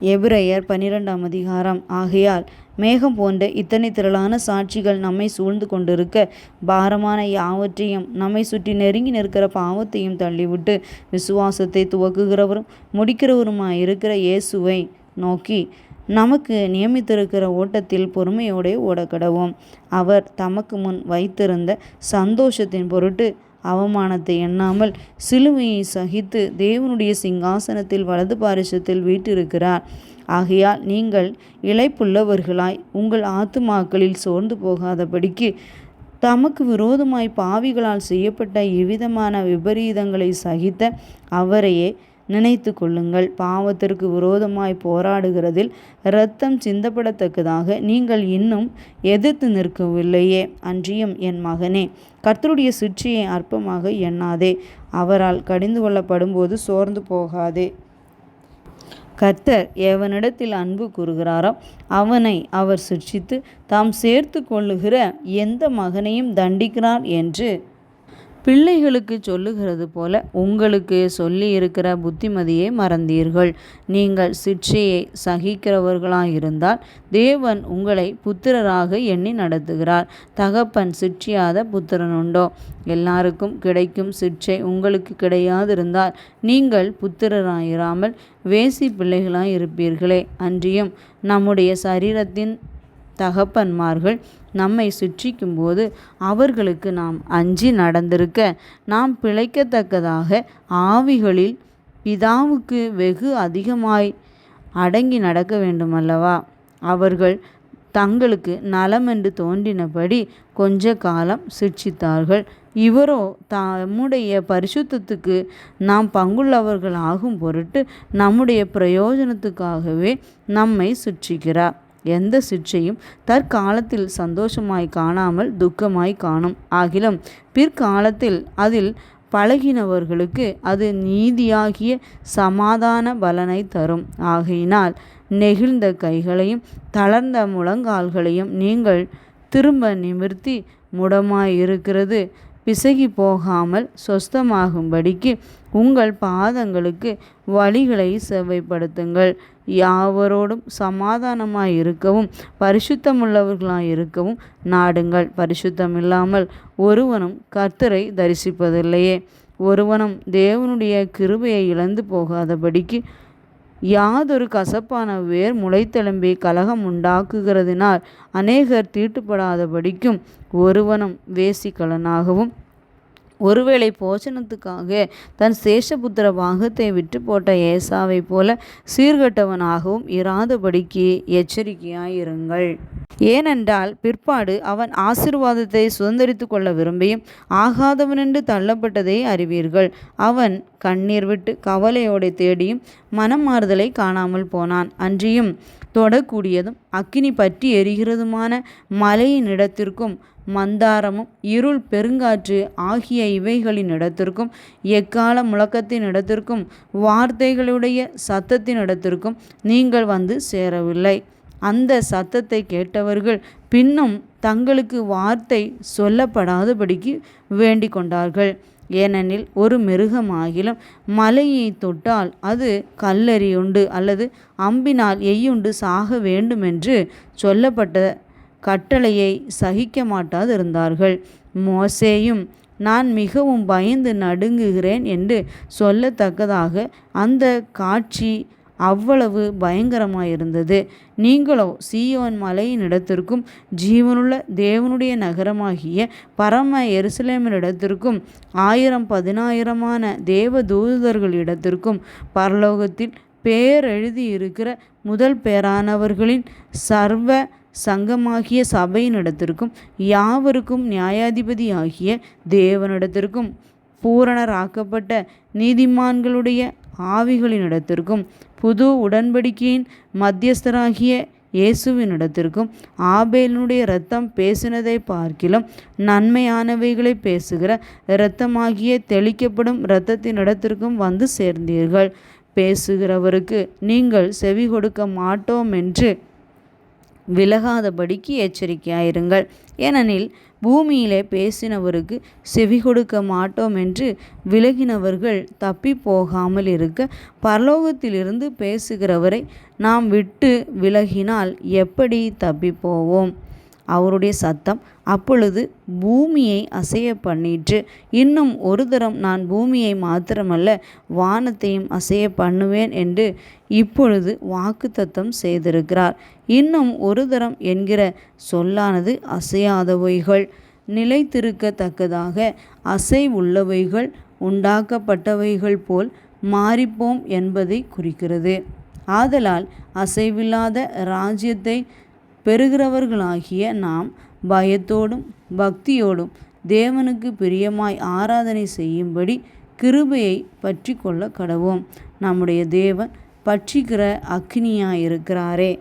எபிரயர் பன்னிரெண்டாம் அதிகாரம். ஆகையால் மேகம் போன்ற இத்தனை திரளான சாட்சிகள் நம்மை சூழ்ந்து கொண்டிருக்க பாரமான யாவற்றையும் நம்மை சுற்றி நெருங்கி நிற்கிற பாவத்தையும் தள்ளிவிட்டு விசுவாசத்தை துவக்குகிறவரும் முடிக்கிறவருமாய் இருக்கிற இயேசுவை நோக்கி நமக்கு நியமித்திருக்கிற ஓட்டத்தில் பொறுமையோடே ஓடக்கடவோம். அவர் தமக்கு முன் வைத்திருந்த சந்தோஷத்தின் பொருட்டு அவமானத்தை எண்ணாமல் சிலுவையை சகித்து தேவனுடைய சிங்காசனத்தில் வலது பாரிசத்தில் வீட்டிருக்கிறார். ஆகையால் நீங்கள் இழைப்புள்ளவர்களாய் உங்கள் ஆத்துமாக்களில் சோர்ந்து போகாதபடிக்கு தமக்கு விரோதமாய் பாவிகளால் செய்யப்பட்ட எவ்விதமான விபரீதங்களை சகித்த அவரையே நினைத்து கொள்ளுங்கள். பாவத்திற்கு விரோதமாய் போராடுகிறதில் இரத்தம் சிந்தப்படத்தக்கதாக நீங்கள் இன்னும் எதிர்த்து நிற்கவில்லையே. அன்றியும் என் மகனே கர்த்தருடைய சுற்றியை அற்பமாக எண்ணாதே. அவரால் கடிந்து கொள்ளப்படும்போது சோர்ந்து போகாதே. கர்த்தர் எவனிடத்தில் அன்பு கூறுகிறாரோ அவனை அவர் சிட்சித்து தாம் சேர்த்து கொள்ளுகிற எந்த மகனையும் தண்டிக்கிறார் என்று பிள்ளைகளுக்கு சொல்லுகிறது போல உங்களுக்கு சொல்லி இருக்கிற புத்திமதியை மறந்தீர்கள். நீங்கள் சிற்சையை சகிக்கிறவர்களாயிருந்தால் தேவன் உங்களை புத்திரராக எண்ணி நடத்துகிறார். தகப்பன் சிற்றியாத புத்திரனுண்டோ? எல்லாருக்கும் கிடைக்கும் சிற்சை உங்களுக்கு கிடையாதிருந்தால் நீங்கள் புத்திரராயிராமல் வேசி பிள்ளைகளாய் இருப்பீர்களே. அன்றியும் நம்முடைய சரீரத்தின் தகப்பன்மார்கள் நம்மை சுற்றிக்கும்போது அவர்களுக்கு நாம் அஞ்சி நடந்திருக்க நாம் பிழைக்கத்தக்கதாக ஆவிகளில் பிதாவுக்கு வெகு அதிகமாய் அடங்கி நடக்க வேண்டுமல்லவா? அவர்கள் தங்களுக்கு நலமென்று தோன்றினபடி கொஞ்ச காலம் சிட்சித்தார்கள். இவரோ தம்முடைய பரிசுத்தத்துக்கு நாம் பங்குள்ளவர்கள் ஆகும் பொருட்டு நம்முடைய பிரயோஜனத்துக்காகவே நம்மை சுற்றிக்கிறார் எந்த சிற்றையும் தற்காலத்தில் சந்தோஷமாய் காணாமல் துக்கமாய் காணும். ஆகிலும் பிற்காலத்தில் அதில் பழகினவர்களுக்கு அது நீதியாகிய சமாதான பலனை தரும். ஆகையினால் நெகிழ்ந்த கைகளையும் தளர்ந்த முழங்கால்களையும் நீங்கள் திரும்ப நிமிர்த்தி முடமாயிருக்கிறது. பிசகி போகாமல் சொஸ்தமாகும்படிக்கு உங்கள் பாதங்களுக்கு வழிகளை செவ்வைப்படுத்துங்கள். யாவரோடும் சமாதானமாய் இருக்கவும் பரிசுத்தமுள்ளவர்களாய் இருக்கவும் நாடுங்கள். பரிசுத்தம் இல்லாமல் ஒருவனும் கர்த்தரை தரிசிப்பதில்லையே. ஒருவனும் தேவனுடைய கிருபையை இழந்து போகாதபடிக்கு யாதொரு கசப்பான வேர் முளைத்தெலும்பி கலகம் உண்டாக்குகிறதினால் அநேகர் தீட்டுப்படாதபடிக்கும் ஒருவனும் வேசிக்கலனாகவும் ஒருவேளை போஷணத்துக்காக தன் சேஷபுத்திர பாகத்தை விட்டு போட்ட ஏசாவை போல சீர்கட்டவனாகவும் இராதபடிக்கு எச்சரிக்கையாயிருங்கள். ஏனென்றால் பிற்பாடு அவன் ஆசிர்வாதத்தை சுதந்திரித்து கொள்ள விரும்பியும் ஆகாதவனென்று தள்ளப்பட்டதை அறிவீர்கள். அவன் கண்ணீர் விட்டு கவலையோடு தேடியும் மனமாறுதலை காணாமல் போனான். அன்றியும் தொடக்கூடியதும் அக்கினி பற்றி எரிகிறதுமான மலையின் இடத்திற்கும் மந்தாரமும் இருள் பெருங்காற்று ஆகிய இவைகளின் இடத்திற்கும் எக்கால முழக்கத்தின் இடத்திற்கும் வார்த்தைகளுடைய சத்தத்தின் இடத்திற்கும் நீங்கள் வந்து சேரவில்லை. அந்த சத்தத்தை கேட்டவர்கள் பின்னும் தங்களுக்கு வார்த்தை சொல்லப்படாதபடிக்கு வேண்டிக் கொண்டார்கள். ஏனெனில் ஒரு மிருகமாகிலும் மலையை தொட்டால் அது கல்லெறியுண்டு அல்லது அம்பினால் எய்யுண்டு சாக வேண்டுமென்று சொல்லப்பட்ட கட்டளையை சகிக்க மாட்டாது இருந்தார்கள் மோசேயும் நான் மிகவும் பயந்து நடுங்குகிறேன் என்று சொல்லத்தக்கதாக அந்த காட்சி அவ்வளவு பயங்கரமாயிருந்தது. நீங்களோ சீயோன் மலையின் இடத்திற்கும் ஜீவனுள்ள தேவனுடைய நகரமாகிய பரம எருசலேமினிடத்திற்கும் ஆயிரம் பதினாயிரமான தேவ தூதர்களிடத்திற்கும் பரலோகத்தில் பேரெழுதி இருக்கிற முதல் பேரானவர்களின் சர்வ சங்கமாகிய சபையினிடத்திற்கும் யாவருக்கும் நியாயாதிபதி ஆகிய தேவனிடத்திற்கும் பூரணராக்கப்பட்ட நீதிமான்களுடைய ஆவிகளினிடத்திற்கும் புது உடன்படிக்கையின் மத்தியஸ்தராகிய இயேசுவினிடத்திற்கும் ஆபேலினுடைய இரத்தம் பேசினதை பார்க்கிலும் நன்மையானவைகளை பேசுகிற இரத்தமாகிய தெளிக்கப்படும் இரத்தத்தினிடத்திற்கும் வந்து சேர்ந்தீர்கள். பேசுகிறவருக்கு நீங்கள் செவி கொடுக்க மாட்டோம் என்று விலகாதபடிக்கு எச்சரிக்கையாயிருங்கள். ஏனெனில் பூமியிலே பேசினவருக்கு செவி கொடுக்க மாட்டோம் என்று விலகினவர்கள் தப்பி போகாமல் இருக்க பரலோகத்திலிருந்து பேசுகிறவரை நாம் விட்டு விலகினால் எப்படி தப்பி போவோம் அவருடைய சத்தம் அப்பொழுது பூமியை அசைய பண்ணிற்று இன்னும் ஒரு தரம் நான் பூமியை மாத்திரமல்ல வானத்தையும் அசைய பண்ணுவேன் என்று இப்பொழுது வாக்குத்தத்தம் செய்திருக்கிறார். இன்னும் ஒரு தரம் என்கிற சொல்லானது அசையாதவைகள். நிலைத்திருக்கத்தக்கதாக அசைவுள்ளவைகள் உண்டாக்கப்பட்டவைகள் போல் மாறிப்போம் என்பதை குறிக்கிறது. ஆதலால் அசைவில்லாத ராஜ்யத்தை பெறுகிறவர்களாகிய நாம் பயத்தோடும் பக்தியோடும் தேவனுக்கு பிரியமாய் ஆராதனை செய்யும்படி கிருபையை பற்றி கொள்ள கடவோம். நம்முடைய தேவன் பற்றிக்கிற அக்னியாயிருக்கிறாரே